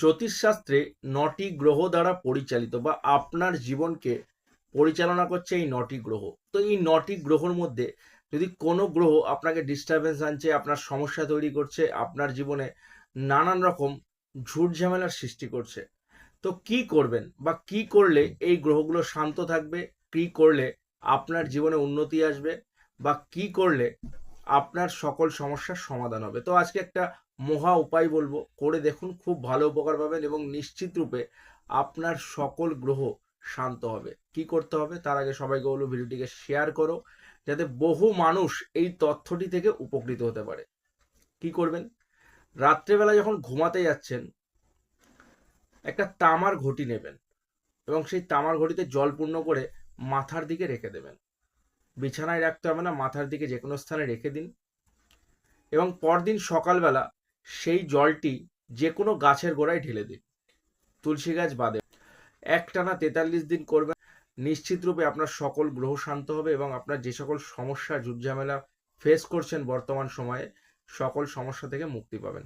জ্যোতিষশাস্ত্রে নটি গ্রহ দ্বারা পরিচালিত বা আপনার জীবনকে পরিচালনা করছে এই নটি গ্রহ। তো এই নটি গ্রহর মধ্যে যদি কোনো গ্রহ আপনাকে ডিস্টারবেন্স আনছে, আপনার সমস্যা তৈরি করছে, আপনার জীবনে নানান রকম ঝুট ঝামেলার সৃষ্টি করছে, তো কি করবেন বা কি করলে এই গ্রহগুলো শান্ত থাকবে? কি করলে আপনার জীবনে উন্নতি আসবে? বা কি করলে আপনার সকল সমস্যার সমাধান হবে। তো আজকে একটা মহা উপায় বলব, করে দেখুন, খুব ভালো উপকার পাবেন এবং নিশ্চিত রূপে আপনার সকল গ্রহ শান্ত হবে। কি করতে হবে? তার আগে সবাইকে বলব, ভিডিওটিকে শেয়ার করো, যাতে বহু মানুষ এই তথ্যটি থেকে উপকৃত হতে পারে। কি করবেন? রাত্রেবেলা যখন ঘুমাতে যাচ্ছেন, একটা তামার ঘটি নেবেন এবং সেই তামার ঘটিতে জল পূর্ণ করে মাথার দিকে রেখে দেবেন। বিছানায় রাখতে হবে না, মাথার দিকে যে কোনো স্থানে রেখে দিন। এবং পরদিন সকালবেলা সেই জলটি যে কোনো গাছের গোড়ায় ঢেলে দিন। তুলসী গাছ বাদে একটানা তেতাল্লিশ দিন করবেন। নিশ্চিত রূপে আপনার সকল গ্রহ শান্ত হবে এবং আপনার যে সকল সমস্যা, ঝুটঝামেলা ফেস করছেন বর্তমান সময়ে, সকল সমস্যা থেকে মুক্তি পাবেন।